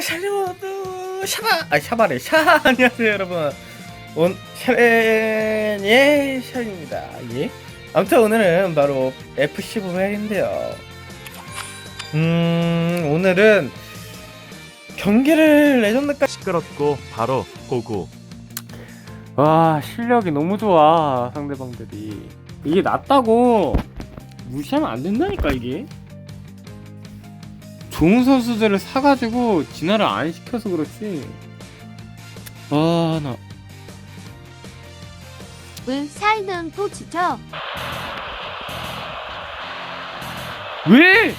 샬리모드 샤바 아 샤바래 샤 안녕하세요 여러분 온 샤렌의 샤입니다 예 아무튼 오늘은 바로 F15회인데요 음 오늘은 경기를 레전드까지 시끄럽고 바로 고고 와 실력이 너무 좋아 상대방들이 이게 낫다고 무시하면 안 된다니까 이게 좋은 선수들을 사가지고 진화를 안 시켜서 그렇지 아나 은 살는 포치죠. 왜?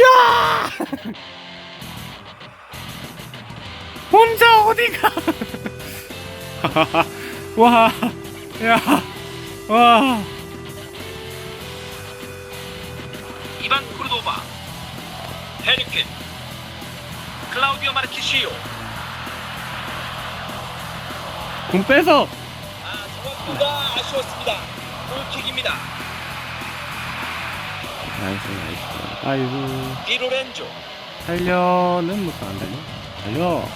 야! 혼자 어디가? 와, 야, 와. 이반 코르도바 헤니켄 클라우디오 마르키시오 공 빼서. 아 정확도가 아쉬웠습니다 골킥입니다 나이스, 나이스. 아이고. 디로렌조 달려는 무슨 안 달려? 달려.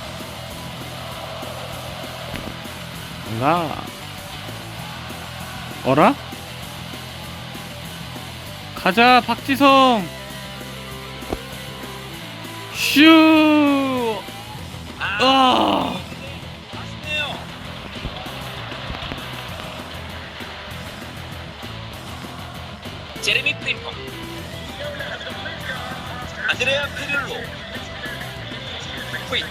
뭔가. 어라? 가자, 박지성! 슈! 아, 제레미 프림펑 안드레아 페를로 퀴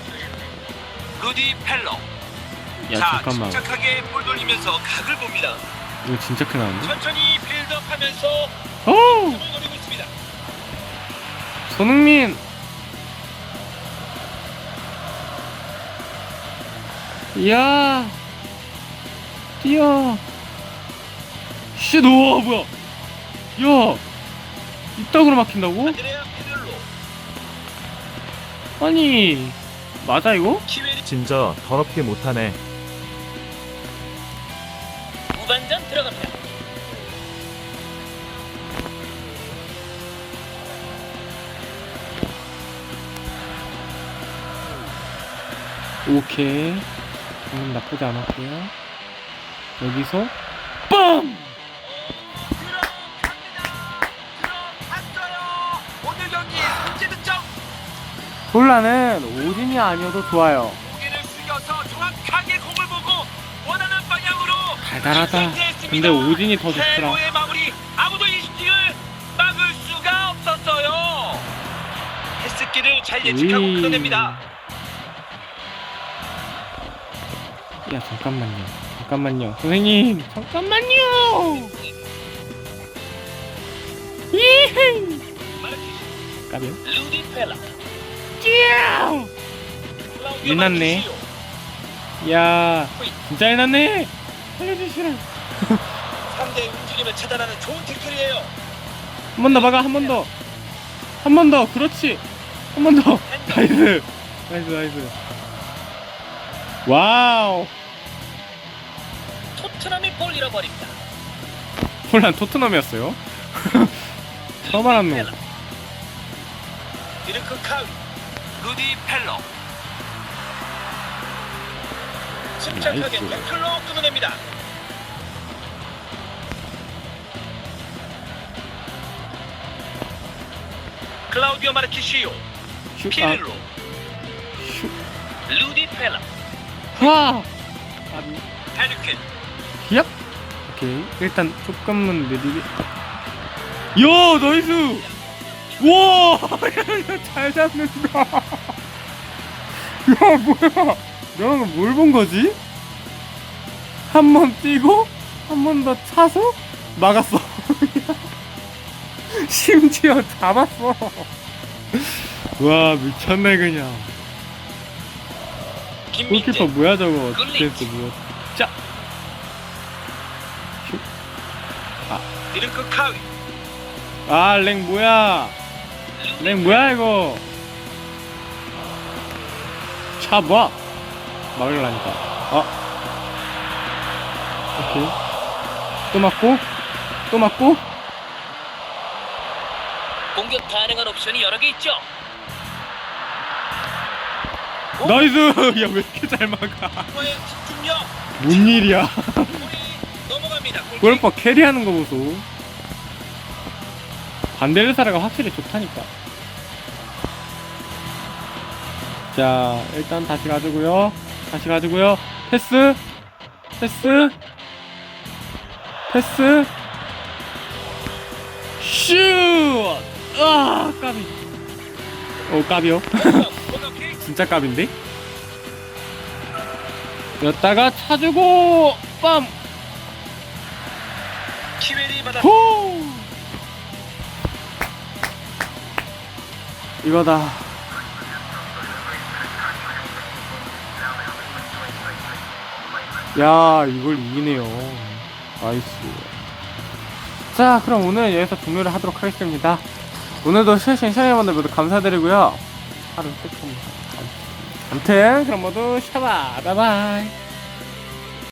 루디 펠러 야, 자 잠깐만. 침착하게 볼 돌리면서 각을 봅니다 이거 진짜 큰일 났는데? 천천히 빌드업하면서 오! 있습니다 손흥민! 야 뛰어! 씨, 너 뭐야? 야! 이따구로 막힌다고? 안드레아 페를로 아니, 맞아, 이거? 키웨리 진저 더럽게 못하네 후반전 들어갑니다 오케이. 음, 나쁘지 않았고요. 여기서, 득점 혼란은 오진이 아니어도 좋아요. 달달하다. 근데 오진이 더 좋더라. 마무리 아무도 이 슈팅을 막을 수가 없었어요 패스기를 잘 예측하고 음. 끊어냅니다 야 잠깐만요. 잠깐만요. 선생님! 잠깐만요! 이히 마르키시 까비요 클라우디오 일났네. 야 진짜 해놨네! 살려주시라. 상대의 움직임을 차단하는 좋은 태클이에요. 한 번 더 막아 한 번 더. 한 번 더 그렇지. 한 번 더. 나이스. 나이스 나이스. 와우 토트넘이 볼 잃어버립니다. 혼란 토트넘이었어요? 알았노 펠라. 디르크 카위 루디 펠러. 침착하게 나이스. 태클로 끊어냅니다. 클라우디오 마르키시오 슛, 아, 피를로. 슛. 루디 펠라 와! 헤르켄 얍! 오케이. 일단 조금은 느리게. 야 나이스! 와! 잘 잡는다. 야 뭐야? 너는 뭘본 거지? 한 번 뛰고 한 번 더 차서 막았어. 심지어 잡았어. 와 미쳤네 그냥. 골키퍼 뭐야 저거? 굴리치. 디펜스 뭐야 짜 디르크 카위 아, 랭 뭐야? 랭 뭐야 이거? 차 뭐야? 막으려니까. 어. 오케이. 또 맞고, 또 맞고. 공격 가능한 옵션이 여러 개 있죠 나이스 야 왜 이렇게 잘 막아 집중력. 뭔 일이야 넘어갑니다. 골. 골퍼 캐리하는 거 보소 반데르사라가 확실히 좋다니까 자 일단 다시 가지고요 다시 가지고요 패스 패스 패스 슛! 아 까비 오 까비요. 진짜 까비인데? 여다가 차주고 빰! 키웰이 받아. 호! 이거다. 야, 이걸 이기네요. 나이스. 자, 그럼 오늘 여기서 종료를 하도록 하겠습니다. 오늘도 시청해주신 시청자분들 모두 감사드리고요. 하루 끝입니다. 아무튼, 그럼 모두 샤바, 바이바이.